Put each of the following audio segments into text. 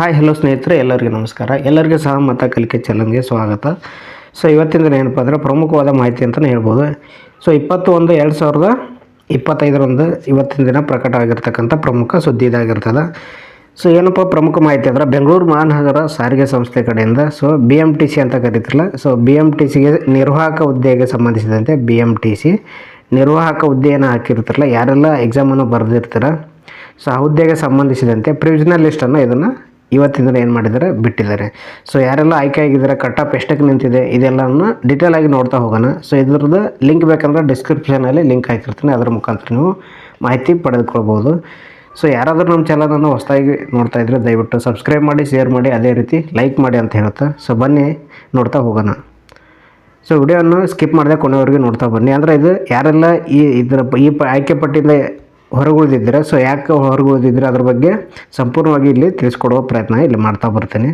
Hi, hello ಸ್ನೇಹಿತರೆ, ಎಲ್ಲರಿಗೂ ನಮಸ್ಕಾರ. ಎಲ್ಲರಿಗೂ ಸಹ ಮತ ಕಲಿಕೆ ಚಾನಲ್ಗೆ ಸ್ವಾಗತ. ಸೊ, ಇವತ್ತಿನ ದಿನ ಏನಪ್ಪ ಅಂದರೆ ಪ್ರಮುಖವಾದ ಮಾಹಿತಿ ಅಂತಲೇ ಹೇಳ್ಬೋದು. ಸೊ ಇಪ್ಪತ್ತು ಒಂದು ಎರಡು ಸಾವಿರದ ಇಪ್ಪತ್ತೈದರಂದು ಇವತ್ತಿನ ದಿನ ಪ್ರಕಟ ಆಗಿರ್ತಕ್ಕಂಥ ಪ್ರಮುಖ ಸುದ್ದಿ ಇದಾಗಿರ್ತದೆ. ಸೊ, ಏನಪ್ಪ ಪ್ರಮುಖ ಮಾಹಿತಿ ಅಂದ್ರೆ ಬೆಂಗಳೂರು ಮಹಾನಗರ ಸಾರಿಗೆ ಸಂಸ್ಥೆ ಕಡೆಯಿಂದ, so B M T C ಅಂತ ಕರೀತಿರಲ್ಲ, ಸೊ ಬಿ ಎಂ ಟಿ ಸಿಗೆ ನಿರ್ವಾಹಕ ಹುದ್ದೆಗೆ ಸಂಬಂಧಿಸಿದಂತೆ ಬಿ ಎಂ ಟಿ ಸಿ ನಿರ್ವಾಹಕ ಹುದ್ದೆಯನ್ನು ಹಾಕಿರ್ತಾರಲ್ಲ, ಯಾರೆಲ್ಲ ಎಕ್ಸಾಮನ್ನು ಬರೆದಿರ್ತೀರ, ಸೊ, ಆ ಹುದ್ದೆಗೆ ಸಂಬಂಧಿಸಿದಂತೆ ಪ್ರಿವಿಷನಲ್ ಲಿಸ್ಟನ್ನು ಇದನ್ನು ಇವತ್ತಿನ ದಿನ ಏನು ಮಾಡಿದ್ದಾರೆ? ಬಿಟ್ಟಿದ್ದಾರೆ. ಸೊ ಯಾರೆಲ್ಲ ಆಯ್ಕೆ ಆಗಿದ್ದಾರೆ ಕಟ್ಟಪ್ ಎಷ್ಟಕ್ಕೆ ನಿಂತಿದೆ ಇದೆಲ್ಲವನ್ನು ಡೀಟೇಲ್ ಆಗಿ ನೋಡ್ತಾ ಹೋಗೋಣ. ಸೊ ಇದ್ರದ್ದು ಲಿಂಕ್ ಬೇಕಂದ್ರೆ ಡಿಸ್ಕ್ರಿಪ್ಷನಲ್ಲಿ ಲಿಂಕ್ ಹಾಕಿರ್ತೀನಿ. ಅದರ ಮುಖಾಂತರ ನೀವು ಮಾಹಿತಿ ಪಡೆದುಕೊಳ್ಬೋದು. ಸೊ ಯಾರಾದರೂ ನಮ್ಮ ಚಾನಲನ್ನು ಹೊಸದಾಗಿ ನೋಡ್ತಾ ಇದ್ರೆ ದಯವಿಟ್ಟು ಸಬ್ಸ್ಕ್ರೈಬ್ ಮಾಡಿ ಶೇರ್ ಮಾಡಿ, ಅದೇ ರೀತಿ ಲೈಕ್ ಮಾಡಿ ಅಂತ ಹೇಳ್ತಾ ಸೊ ಬನ್ನಿ, ನೋಡ್ತಾ ಹೋಗೋಣ. ಸೊ ವಿಡಿಯೋವನ್ನು ಸ್ಕಿಪ್ ಮಾಡಿದೆ ಕೊನೆವರೆಗೂ ನೋಡ್ತಾ ಬನ್ನಿ. ಅಂದರೆ ಇದು ಯಾರೆಲ್ಲ ಈ ಇದರ ಈ ಆಯ್ಕೆ ಪಟ್ಟಿಯಿಂದ ಹೊರಗುಳಿದಿದ್ದೀರ ಸೊ ಯಾಕೆ ಹೊರಗುಳಿದಿದ್ದೀರ ಅದ್ರ ಬಗ್ಗೆ ಸಂಪೂರ್ಣವಾಗಿ ಇಲ್ಲಿ ತಿಳಿಸ್ಕೊಡುವ ಪ್ರಯತ್ನ ಇಲ್ಲಿ ಮಾಡ್ತಾ ಬರ್ತೀನಿ.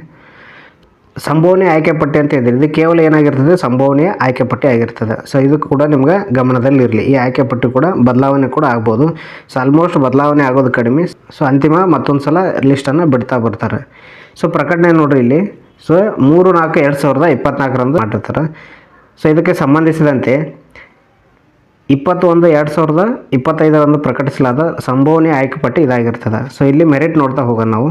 ಸಂಭವನೀಯ ಆಯ್ಕೆ ಪಟ್ಟಿ ಅಂತ ಇದ್ದರೆ ಇದು ಕೇವಲ ಏನಾಗಿರ್ತದೆ? ಸಂಭವನೀಯ ಆಯ್ಕೆ ಪಟ್ಟಿ ಆಗಿರ್ತದೆ. ಸೊ ಇದು ಕೂಡ ನಿಮ್ಗೆ ಗಮನದಲ್ಲಿ ಇರಲಿ ಈ ಆಯ್ಕೆ ಪಟ್ಟಿ ಕೂಡ ಬದಲಾವಣೆ ಕೂಡ ಆಗ್ಬೋದು. ಸೊ ಆಲ್ಮೋಸ್ಟ್ ಬದಲಾವಣೆ ಆಗೋದು ಕಡಿಮೆ. ಸೊ ಅಂತಿಮ ಮತ್ತೊಂದು ಸಲ ಲಿಸ್ಟನ್ನು ಬಿಡ್ತಾ ಬರ್ತಾರೆ. ಸೊ ಪ್ರಕಟಣೆ ನೋಡಿರಿ ಇಲ್ಲಿ. ಸೊ ಮೂರು ನಾಲ್ಕು ಎರಡು ಸಾವಿರದ ಇಪ್ಪತ್ನಾಲ್ಕರಂದು ಮಾಡಿರ್ತಾರೆ. ಸೊ ಇದಕ್ಕೆ ಸಂಬಂಧಿಸಿದಂತೆ ಇಪ್ಪತ್ತೊಂದು ಎರಡು ಸಾವಿರದ ಇಪ್ಪತ್ತೈದರಂದು ಪ್ರಕಟಿಸಲಾದ ಸಂಭವನೀಯ ಆಯ್ಕೆ ಪಟ್ಟಿ ಇದಾಗಿರ್ತದೆ. ಸೊ ಇಲ್ಲಿ ಮೆರಿಟ್ ನೋಡ್ತಾ ಹೋಗೋಣ ನಾವು.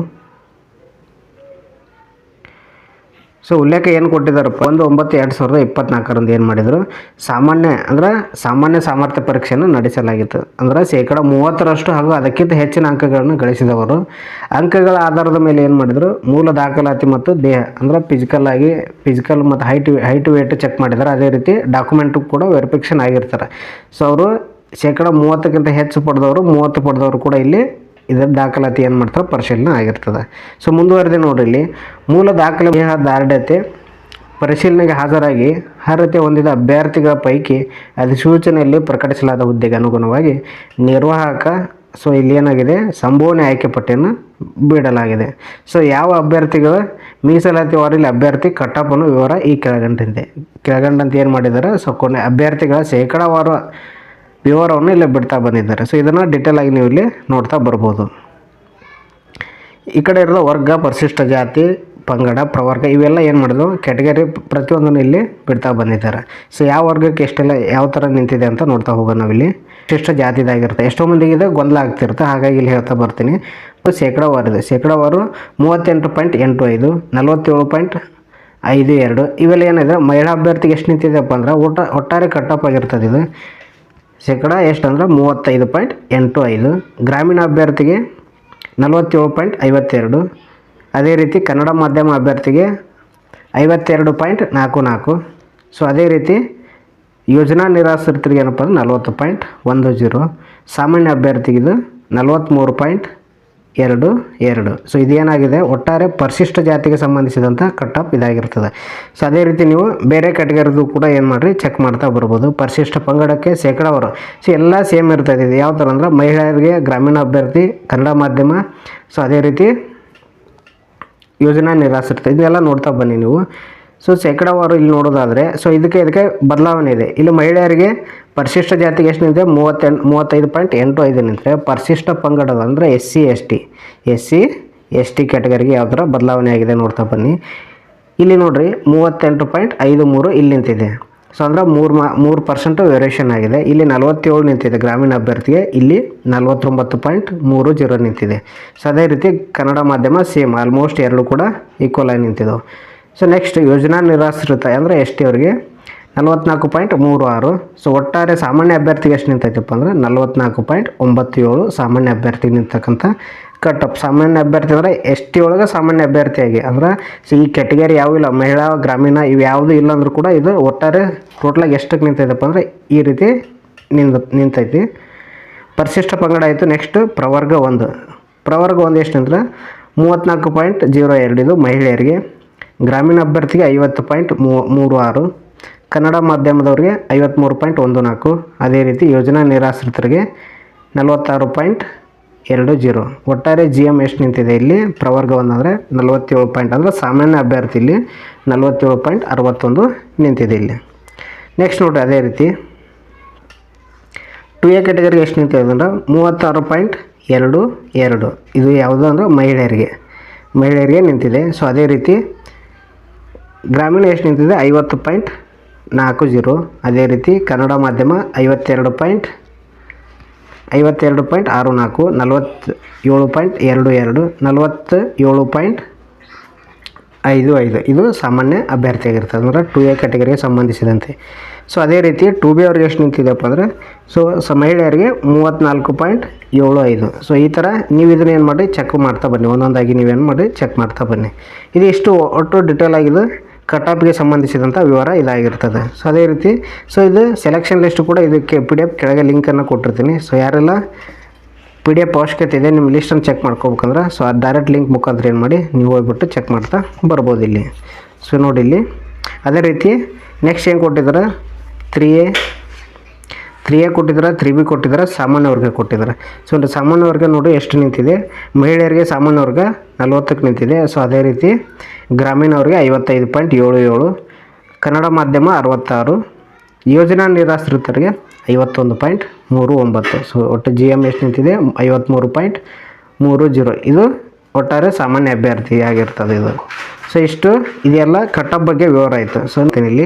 ಸೊ ಉಲ್ಲೇಖ ಏನು ಕೊಟ್ಟಿದ್ದಾರಪ್ಪ? ಒಂದು ಒಂಬತ್ತು ಎರಡು ಸಾವಿರದ ಇಪ್ಪತ್ನಾಲ್ಕರಂದು ಏನು ಮಾಡಿದರು? ಸಾಮಾನ್ಯ ಅಂದ್ರೆ ಸಾಮಾನ್ಯ ಸಾಮರ್ಥ್ಯ ಪರೀಕ್ಷೆಯನ್ನು ನಡೆಸಲಾಗಿತ್ತು. ಅಂದರೆ ಶೇಕಡ ಮೂವತ್ತರಷ್ಟು ಹಾಗೂ ಅದಕ್ಕಿಂತ ಹೆಚ್ಚಿನ ಅಂಕಗಳನ್ನು ಗಳಿಸಿದವರು. ಅಂಕಗಳ ಆಧಾರದ ಮೇಲೆ ಏನು ಮಾಡಿದರು? ಮೂಲ ದಾಖಲಾತಿ ಮತ್ತು ದೇಹ, ಅಂದರೆ ಫಿಸಿಕಲ್ ಆಗಿ ಫಿಸಿಕಲ್ ಮತ್ತು ಹೈಟ್ ಹೈಟ್ ವೇಟ್ ಚೆಕ್ ಮಾಡಿದ್ದಾರೆ ಅದೇ ರೀತಿ ಡಾಕ್ಯುಮೆಂಟು ಕೂಡ ವೆರಿಫಿಕೇಷನ್ ಆಗಿರ್ತಾರೆ. ಸೊ ಅವರು ಶೇಕಡ ಮೂವತ್ತಕ್ಕಿಂತ ಹೆಚ್ಚು ಪಡೆದವರು, ಮೂವತ್ತು ಪಡೆದವರು ಕೂಡ ಇಲ್ಲಿ ಇದರ ದಾಖಲಾತಿ ಏನು ಮಾಡ್ತಾರೆ ಪರಿಶೀಲನೆ ಆಗಿರ್ತದೆ. ಸೊ ಮುಂದುವರೆದು ನೋಡ್ರಿ ಇಲ್ಲಿ. ಮೂಲ ದಾಖಲೆ ದಾರ್ಢ್ಯತೆ ಪರಿಶೀಲನೆಗೆ ಹಾಜರಾಗಿ ಅರ್ಹತೆ ಹೊಂದಿದ ಅಭ್ಯರ್ಥಿಗಳ ಪೈಕಿ ಅಧಿಸೂಚನೆಯಲ್ಲಿ ಪ್ರಕಟಿಸಲಾದ ಹುದ್ದೆಗೆ ಅನುಗುಣವಾಗಿ ನಿರ್ವಾಹಕ ಸೊ ಇಲ್ಲಿ ಏನಾಗಿದೆ? ಸಂಭವನೆ ಆಯ್ಕೆ ಪಟ್ಟಿಯನ್ನು ಬಿಡಲಾಗಿದೆ. ಸೊ ಯಾವ ಅಭ್ಯರ್ಥಿಗಳ? ಮೀಸಲಾತಿ ವಾರಲ್ಲಿ ಅಭ್ಯರ್ಥಿ ಕಟ್ಟಪ್ಪನ ವಿವರ ಈ ಕೆಳಗಂಡಿದೆ ಕೆಳಗಂಡಂತ ಏನು ಮಾಡಿದ್ದಾರೆ ಸೊ ಕೊನೆ ಅಭ್ಯರ್ಥಿಗಳ ಶೇಕಡಾವಾರು ವಿವರವನ್ನು ಇಲ್ಲೇ ಬಿಡ್ತಾ ಬಂದಿದ್ದಾರೆ. ಸೊ ಇದನ್ನು ಡಿಟೇಲ್ ಆಗಿ ನೀವು ಇಲ್ಲಿ ನೋಡ್ತಾ ಬರ್ಬೋದು. ಈ ಕಡೆ ಇರೋದು ವರ್ಗ, ಪರಿಶಿಷ್ಟ ಜಾತಿ, ಪಂಗಡ, ಪ್ರವರ್ಗ, ಇವೆಲ್ಲ ಏನು ಮಾಡಿದ್ರು ಕ್ಯಾಟಗರಿ ಪ್ರತಿಯೊಂದನ್ನು ಇಲ್ಲಿ ಬಿಡ್ತಾ ಬಂದಿದ್ದಾರೆ. ಸೊ ಯಾವ ವರ್ಗಕ್ಕೆ ಎಷ್ಟೆಲ್ಲ, ಯಾವ ಥರ ನಿಂತಿದೆ ಅಂತ ನೋಡ್ತಾ ಹೋಗೋಣ ನಾವಿಲ್ಲಿ. ಶಿಷ್ಟ ಜಾತಿದಾಗಿರುತ್ತೆ. ಎಷ್ಟೋ ಮಂದಿಗಿದೆ ಗೊಂದಲ ಆಗ್ತಿರುತ್ತೆ. ಹಾಗಾಗಿ ಇಲ್ಲಿ ಹೇಳ್ತಾ ಬರ್ತೀನಿ. ಶೇಕಡಾವಾರು ಇದೆ ಶೇಕಡಾವಾರು ಮೂವತ್ತೆಂಟು ಪಾಯಿಂಟ್ ಎಂಟು ಐದು, ನಲವತ್ತೇಳು ಪಾಯಿಂಟ್ ಐದು ಎರಡು. ಇವೆಲ್ಲ ಏನಿದೆ? ಮಹಿಳಾ ಅಭ್ಯರ್ಥಿಗೆ ಎಷ್ಟು ನಿಂತಿದೆಪ್ಪ ಅಂದ್ರೆ ಒಟ್ಟ ಒಟ್ಟಾರೆ ಕಟ್ಟಪ್ ಆಗಿರ್ತದೆ ಇದು. ಶೇಕಡ ಎಷ್ಟು ಅಂದ್ರೆ ಮೂವತ್ತೈದು ಪಾಯಿಂಟ್ ಎಂಟು ಐದು. ಗ್ರಾಮೀಣ ಅಭ್ಯರ್ಥಿಗೆ ನಲವತ್ತೇಳು ಪಾಯಿಂಟ್ ಐವತ್ತೆರಡು. ಅದೇ ರೀತಿ ಕನ್ನಡ ಮಾಧ್ಯಮ ಅಭ್ಯರ್ಥಿಗೆ ಐವತ್ತೆರಡು ಪಾಯಿಂಟ್ ನಾಲ್ಕು ನಾಲ್ಕು. ಸೊ ಅದೇ ರೀತಿ ಯೋಜನಾ ನಿರಾಶ್ರಿತರಿಗೆ ಏನಪ್ಪ ಅಂದ್ರೆ ನಲವತ್ತು ಪಾಯಿಂಟ್ ಒಂದು ಜೀರೋ. ಸಾಮಾನ್ಯ ಅಭ್ಯರ್ಥಿಗಿದು ನಲವತ್ತ್ಮೂರು ಪಾಯಿಂಟ್ ಎರಡು ಎರಡು. ಸೊ ಇದೇನಾಗಿದೆ? ಒಟ್ಟಾರೆ ಪರಿಶಿಷ್ಟ ಜಾತಿಗೆ ಸಂಬಂಧಿಸಿದಂಥ ಕಟ್ಟಪ್ ಇದಾಗಿರ್ತದೆ. ಸೊ ಅದೇ ರೀತಿ ನೀವು ಬೇರೆ ಕಟ್ಗೆರದು ಕೂಡ ಏನು ಮಾಡಿರಿ? ಚೆಕ್ ಮಾಡ್ತಾ ಬರ್ಬೋದು. ಪರಿಶಿಷ್ಟ ಪಂಗಡಕ್ಕೆ ಶೇಕಡಾವಾರು ಸೊ ಎಲ್ಲ ಸೇಮ್ ಇರ್ತದೆ. ಇದು ಯಾವ ಥರ ಅಂದ್ರೆ ಮಹಿಳೆಯರಿಗೆ ಗ್ರಾಮೀಣ ಅಭ್ಯರ್ಥಿ, ಕನ್ನಡ ಮಾಧ್ಯಮ. ಸೊ ಅದೇ ರೀತಿ ಯೋಜನಾ ನಿರಾಸಿರ್ತದೆ ಇದನ್ನೆಲ್ಲ ನೋಡ್ತಾ ಬನ್ನಿ ನೀವು. ಸೊ ಶೇಕಡಾವಾರು ಇಲ್ಲಿ ನೋಡೋದಾದರೆ ಸೊ ಇದಕ್ಕೆ ಇದಕ್ಕೆ ಬದಲಾವಣೆ ಇದೆ. ಇಲ್ಲಿ ಮಹಿಳೆಯರಿಗೆ ಪರಿಶಿಷ್ಟ ಜಾತಿಗೆ ಎಷ್ಟು ನಿಂತಿದೆ? ಮೂವತ್ತೆಂಟು, ಮೂವತ್ತೈದು ಪಾಯಿಂಟ್ ಎಂಟು ಐದು ನಿಂತಿದೆ. ಪರಿಶಿಷ್ಟ ಪಂಗಡದ ಅಂದರೆ S C, S T. S C, S T ಕ್ಯಾಟಗರಿಗೆ ಯಾವ ಥರ ಬದಲಾವಣೆ ಆಗಿದೆ ನೋಡ್ತಾ ಬನ್ನಿ. ಇಲ್ಲಿ ನೋಡಿರಿ, ಮೂವತ್ತೆಂಟು ಪಾಯಿಂಟ್ ಐದು ಮೂರು ಇಲ್ಲಿ ನಿಂತಿದೆ. ಸೊ ಅಂದ್ರೆ ಮೂರು ಮಾ, ಮೂರು ಪರ್ಸೆಂಟು ವೇರಿಯೇಷನ್ ಆಗಿದೆ. ಇಲ್ಲಿ ನಲವತ್ತೇಳು ನಿಂತಿದೆ ಗ್ರಾಮೀಣ ಅಭ್ಯರ್ಥಿಗೆ. ಇಲ್ಲಿ ನಲವತ್ತೊಂಬತ್ತು ಪಾಯಿಂಟ್ ಮೂರು ಜೀರೋ ನಿಂತಿದೆ. ಸೊ ಅದೇ ರೀತಿ ಕನ್ನಡ ಮಾಧ್ಯಮ ಸೇಮ್ ಆಲ್ಮೋಸ್ಟ್ ಎರಡು ಕೂಡ ಈಕ್ವಲ್ ಆಗಿ ನಿಂತಿದ್ದವು ಸೊ ನೆಕ್ಸ್ಟ್ ಯೋಜನಾ ನಿರಾಶ್ರಿತ ಅಂದರೆ ಎಸ್ ಟಿ ಅವರಿಗೆ? ನಲವತ್ನಾಲ್ಕು ಪಾಯಿಂಟ್ ಮೂರು ಆರು. ಸೊ ಒಟ್ಟಾರೆ ಸಾಮಾನ್ಯ ಅಭ್ಯರ್ಥಿಗೆ ಎಷ್ಟು ನಿಂತೈತಪ್ಪ ಅಂದರೆ ನಲವತ್ನಾಲ್ಕು ಪಾಯಿಂಟ್ ಒಂಬತ್ತೇಳು ಸಾಮಾನ್ಯ ಅಭ್ಯರ್ಥಿಗೆ ನಿಂತಕ್ಕಂಥ ಕಟ್ಟಪ್ ಸಾಮಾನ್ಯ ಅಭ್ಯರ್ಥಿ ಅಂದರೆ ಎಸ್ ಟಿ ಒಳಗೆ ಸಾಮಾನ್ಯ ಅಭ್ಯರ್ಥಿಯಾಗಿ? ಅಂದ್ರೆ ಸೊ ಈ ಕೆಟಗರಿ ಯಾವೂ ಇಲ್ಲ. ಮಹಿಳಾ, ಗ್ರಾಮೀಣ ಇವು ಯಾವುದು ಇಲ್ಲ ಅಂದರೂ ಕೂಡ ಇದು ಒಟ್ಟಾರೆ ಟೋಟ್ಲಾಗಿ ಎಷ್ಟಕ್ಕೆ ನಿಂತೈತಪ್ಪ ಅಂದರೆ ಈ ರೀತಿ ನಿಂದ, ನಿಂತೈತಿ. ಪರಿಶಿಷ್ಟ ಪಂಗಡ ಆಯಿತು. ನೆಕ್ಸ್ಟ್ ಪ್ರವರ್ಗ ಒಂದು. ಪ್ರವರ್ಗ ಒಂದು ಎಷ್ಟು ಅಂದ್ರೆ ಮೂವತ್ತ್ನಾಲ್ಕು ಪಾಯಿಂಟ್ ಜೀರೋ ಎರಡು ಇದು ಮಹಿಳೆಯರಿಗೆ. ಗ್ರಾಮೀಣ ಅಭ್ಯರ್ಥಿಗೆ ಐವತ್ತು ಪಾಯಿಂಟ್ ಮೂರು ಆರು, ಕನ್ನಡ ಮಾಧ್ಯಮದವರಿಗೆ ಐವತ್ತ್ಮೂರು ಪಾಯಿಂಟ್ ಒಂದು ನಾಲ್ಕು, ಅದೇ ರೀತಿ ಯೋಜನಾ ನಿರಾಶ್ರಿತರಿಗೆ ನಲವತ್ತಾರು ಪಾಯಿಂಟ್ ಎರಡು ಜೀರೋ. ಒಟ್ಟಾರೆ ಜಿ ಎಂ ಎಷ್ಟು ನಿಂತಿದೆ ಇಲ್ಲಿ? ಪ್ರವರ್ಗ ಒಂದು ಅಂದರೆ ನಲವತ್ತೇಳು ಪಾಯಿಂಟ್, ಅಂದರೆ ಸಾಮಾನ್ಯ ಅಭ್ಯರ್ಥಿ ಇಲ್ಲಿ ನಲವತ್ತೇಳು ಪಾಯಿಂಟ್ ಅರವತ್ತೊಂದು ನಿಂತಿದೆ ಇಲ್ಲಿ. ನೆಕ್ಸ್ಟ್ ನೋಡಿರಿ, ಅದೇ ರೀತಿ ಟು ಎ ಕ್ಯಾಟಗರಿಗೆ ಎಷ್ಟು ನಿಂತಿದೆ ಅಂದ್ರೆ ಮೂವತ್ತಾರು ಪಾಯಿಂಟ್ ಎರಡು ಎರಡು. ಇದು ಯಾವುದು ಅಂದರೆ ಮಹಿಳೆಯರಿಗೆ. ಮಹಿಳೆಯರಿಗೆ ನಿಂತಿದೆ. ಸೊ ಅದೇ ರೀತಿ ಗ್ರಾಮೀಣ ಎಷ್ಟು ನಿಂತಿದೆ? ಐವತ್ತು ಪಾಯಿಂಟ್ ನಾಲ್ಕು ಜೀರೋ. ಅದೇ ರೀತಿ ಕನ್ನಡ ಮಾಧ್ಯಮ ಐವತ್ತೆರಡು ಪಾಯಿಂಟ್ ಐವತ್ತೆರಡು ಪಾಯಿಂಟ್ ಆರು ನಾಲ್ಕು ನಲವತ್ತು ಏಳು ಪಾಯಿಂಟ್ ಎರಡು ಎರಡು ನಲವತ್ತು ಏಳು ಪಾಯಿಂಟ್ ಐದು ಐದು. ಇದು ಸಾಮಾನ್ಯ ಅಭ್ಯರ್ಥಿಯಾಗಿರ್ತದೆ. ಅಂದ್ರೆ ಟು ಎ ಕ್ಯಾಟಗರಿಗೆ ಸಂಬಂಧಿಸಿದಂತೆ. ಸೊ ಅದೇ ರೀತಿ ಟು ಬಿ ಅವ್ರಿಗೆ ಎಷ್ಟು ನಿಂತಿದೆಯಪ್ಪ ಅಂದರೆ ಸೊ ಸ ಮಹಿಳೆಯರಿಗೆ ಮೂವತ್ತ್ನಾಲ್ಕು ಪಾಯಿಂಟ್ ಏಳು ಐದು. ಸೊ ಈ ಥರ ನೀವು ಇದನ್ನ ಏನು ಮಾಡಿ ಚೆಕ್ ಮಾಡ್ತಾ ಬನ್ನಿ. ಒಂದೊಂದಾಗಿ ನೀವೇನು ಮಾಡಿ ಚೆಕ್ ಮಾಡ್ತಾ ಬನ್ನಿ. ಇದು ಇಷ್ಟು ಒಟ್ಟು ಡಿಟೇಲ್ ಆಗಿದೆ? ಕಟ್ ಆಫ್ಗೆ ಸಂಬಂಧಿಸಿದಂಥ ವಿವರ ಇದಾಗಿರ್ತದೆ ಸೊ ಅದೇ ರೀತಿ ಸೊ ಇದು ಸೆಲೆಕ್ಷನ್ ಲಿಸ್ಟ್ ಕೂಡ ಇದಕ್ಕೆ ಪಿ ಡಿ ಎಫ್ ಕೆಳಗೆ ಲಿಂಕನ್ನು ಕೊಟ್ಟಿರ್ತೀನಿ. ಸೊ ಯಾರೆಲ್ಲ ಪಿ ಡಿ ಎಫ್ ಅವಶ್ಯಕತೆ ಇದೆ ನಿಮ್ಮ ಲಿಸ್ಟನ್ನು ಚೆಕ್ ಮಾಡ್ಕೋಬೇಕಂದ್ರೆ ಸೊ ಆ ಡೈರೆಕ್ಟ್ ಲಿಂಕ್ ಮುಖಾಂತರ ಏನು ಮಾಡಿ, ನೀವು ಹೋಗ್ಬಿಟ್ಟು ಚೆಕ್ ಮಾಡ್ತಾ ಬರ್ಬೋದು ಇಲ್ಲಿ. ಸೊ ನೋಡಿ ಇಲ್ಲಿ. ಅದೇ ರೀತಿ ನೆಕ್ಸ್ಟ್ ಏನು ಕೊಟ್ಟಿದ್ದಾರೆ? ತ್ರೀ ಎ ತ್ರೀ ಎ ಕೊಟ್ಟಿದ್ದಾರೆ ತ್ರೀ ಬಿ ಕೊಟ್ಟಿದ್ದಾರೆ ಸಾಮಾನ್ಯ ವರ್ಗ ಕೊಟ್ಟಿದ್ದಾರೆ. ಸೊ ಸಾಮಾನ್ಯ ವರ್ಗ ನೋಡಿ ಎಷ್ಟು ನಿಂತಿದೆ. ಮಹಿಳೆಯರಿಗೆ ಸಾಮಾನ್ಯ ವರ್ಗ ನಲ್ವತ್ತಕ್ಕೆ ನಿಂತಿದೆ. ಸೊ ಅದೇ ರೀತಿ ಗ್ರಾಮೀಣವ್ರಿಗೆ ಐವತ್ತೈದು ಪಾಯಿಂಟ್ ಏಳು ಏಳು, ಕನ್ನಡ ಮಾಧ್ಯಮ ಅರವತ್ತಾರು, ಯೋಜನಾ ನಿರಾಶ್ರಿತರಿಗೆ ಐವತ್ತೊಂದು ಪಾಯಿಂಟ್ ಮೂರು ಒಂಬತ್ತು. ಸೊ ಒಟ್ಟು ಜಿ ಎಂ ಎಷ್ಟು ನಿಂತಿದೆ? ಐವತ್ತ್ಮೂರು ಪಾಯಿಂಟ್ ಮೂರು ಜೀರೋ. ಇದು ಒಟ್ಟಾರೆ ಸಾಮಾನ್ಯ ಅಭ್ಯರ್ಥಿ ಆಗಿರ್ತದೆ ಇದು. ಸೊ ಇಷ್ಟು ಇದೆಲ್ಲ ಕಟ್ಟಪ್ ಬಗ್ಗೆ ವಿವರ ಆಯಿತು. ಸೊ ಇಲ್ಲಿ.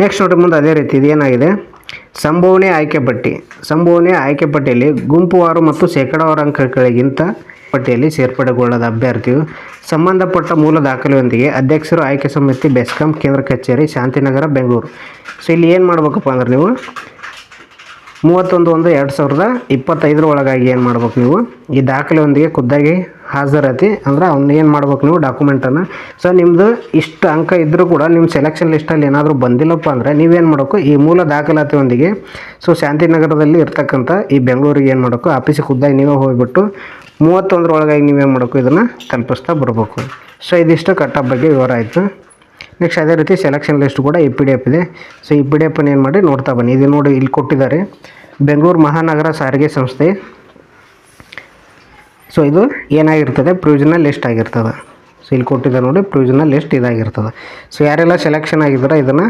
ನೆಕ್ಸ್ಟ್ ನೋಡಿ ಮುಂದೆ ಅದೇ ರೀತಿ ಇದೇನಾಗಿದೆ? ಸಂಭವನೀಯ ಆಯ್ಕೆ ಪಟ್ಟಿ. ಸಂಭವನೆ ಆಯ್ಕೆ ಪಟ್ಟಿಯಲ್ಲಿ ಗುಂಪುವಾರು ಮತ್ತು ಶೇಕಡಾವಾರು ಅಂಕಗಳಿಗಿಂತ ಪಟ್ಟಿಯಲ್ಲಿ ಸೇರ್ಪಡೆಗೊಳ್ಳದ ಅಭ್ಯರ್ಥಿಯು ಸಂಬಂಧಪಟ್ಟ ಮೂಲ ದಾಖಲೆಯೊಂದಿಗೆ ಅಧ್ಯಕ್ಷರು ಆಯ್ಕೆ ಸಮಿತಿ, ಬೆಸ್ಕಾಂ ಕೇಂದ್ರ ಕಚೇರಿ, ಶಾಂತಿನಗರ, ಬೆಂಗಳೂರು. ಸೊ ಇಲ್ಲಿ ಏನು ಮಾಡ್ಬೇಕಪ್ಪ ಅಂದ್ರೆ ನೀವು ಮೂವತ್ತೊಂದು ಒಂದು ಎರಡು ಸಾವಿರದ ಇಪ್ಪತ್ತೈದರ ಒಳಗಾಗಿ ಏನು ಮಾಡ್ಬೇಕು ನೀವು? ಈ ದಾಖಲೆಯೊಂದಿಗೆ ಖುದ್ದಾಗಿ ಹಾಜರಾತಿ ಅಂದ್ರೆ ಅವ್ನ ಏನು ಮಾಡ್ಬೇಕು ನೀವು ಡಾಕ್ಯುಮೆಂಟನ್ನು ಸೊ ನಿಮ್ಮದು ಇಷ್ಟು ಅಂಕ ಇದ್ದರೂ ಕೂಡ ನಿಮ್ಮ ಸೆಲೆಕ್ಷನ್ ಲಿಸ್ಟಲ್ಲಿ ಏನಾದರೂ ಬಂದಿಲ್ಲಪ್ಪ ಅಂದರೆ ನೀವೇನು ಮಾಡಬೇಕು? ಈ ಮೂಲ ದಾಖಲಾತಿಯೊಂದಿಗೆ ಸೊ ಶಾಂತಿನಗರದಲ್ಲಿ ಇರ್ತಕ್ಕಂಥ ಈ ಬೆಂಗಳೂರಿಗೆ ಏನು ಮಾಡಬೇಕು? ಆಫೀಸಿಗೆ ಖುದ್ದಾಗಿ ನೀವೇ ಹೋಗಿಬಿಟ್ಟು ಮೂವತ್ತೊಂದರೊಳಗಾಗಿ ನೀವೇನು ಮಾಡಬೇಕು? ಇದನ್ನು ತಲುಪಿಸ್ತಾ ಬರಬೇಕು. ಸೊ ಇದಿಷ್ಟು ಕಟ್ಟಪ್ ಬಗ್ಗೆ ವಿವರ ಆಯಿತು. ನೆಕ್ಸ್ಟ್ ಅದೇ ರೀತಿ ಸೆಲೆಕ್ಷನ್ ಲಿಸ್ಟ್ ಕೂಡ ಈ ಪಿ ಡಿ ಎಫ್ ಇದೆ. ಸೊ ಈ ಪಿ ಡಿ ಎಫನ್ನು ಏನು ಮಾಡಿ ನೋಡ್ತಾ ಬನ್ನಿ. ಇದು ನೋಡಿ ಇಲ್ಲಿ ಕೊಟ್ಟಿದ್ದಾರೆ. ಬೆಂಗಳೂರು ಮಹಾನಗರ ಸಾರಿಗೆ ಸಂಸ್ಥೆ. ಸೊ ಇದು ಏನಾಗಿರ್ತದೆ? ಪ್ರೊವಿಷನಲ್ ಲಿಸ್ಟ್ ಆಗಿರ್ತದೆ. ಸೊ ಇಲ್ಲಿ ಕೊಟ್ಟಿದೆ ನೋಡಿ ಪ್ರೊವಿಷನಲ್ ಲಿಸ್ಟ್ ಇದಾಗಿರ್ತದೆ. ಸೊ ಯಾರೆಲ್ಲ ಸೆಲೆಕ್ಷನ್ ಆಗಿದ್ದಾರೆ, ಇದನ್ನು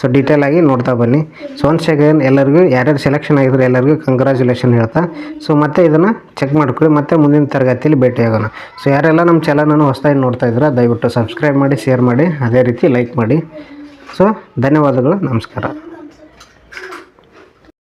ಸೊ ಡೀಟೇಲ್ ಆಗಿ ನೋಡ್ತಾ ಬನ್ನಿ. ಸೊ ಒನ್ ಸೆಕೆಂಡ್ ಎಲ್ಲರಿಗೂ, ಯಾರ್ಯಾರು ಸೆಲೆಕ್ಷನ್ ಆಗಿದ್ರೆ ಎಲ್ಲರಿಗೂ ಕಂಗ್ರ್ಯಾಚುಲೇಷನ್ ಹೇಳ್ತಾ. ಸೊ ಮತ್ತೆ ಇದನ್ನು ಚೆಕ್ ಮಾಡ್ಕೊಳ್ಳಿ, ಮತ್ತೆ ಮುಂದಿನ ತರಗತಿಯಲ್ಲಿ ಭೇಟಿಯಾಗೋಣ. ಸೊ ಯಾರೆಲ್ಲ ನಮ್ಮ ಚಾನಲನ್ನು ಹೊಸದಾಗಿ ನೋಡ್ತಾ ಇದ್ರೆ ದಯವಿಟ್ಟು ಸಬ್ಸ್ಕ್ರೈಬ್ ಮಾಡಿ ಶೇರ್ ಮಾಡಿ, ಅದೇ ರೀತಿ ಲೈಕ್ ಮಾಡಿ. ಸೊ ಧನ್ಯವಾದಗಳು, ನಮಸ್ಕಾರ.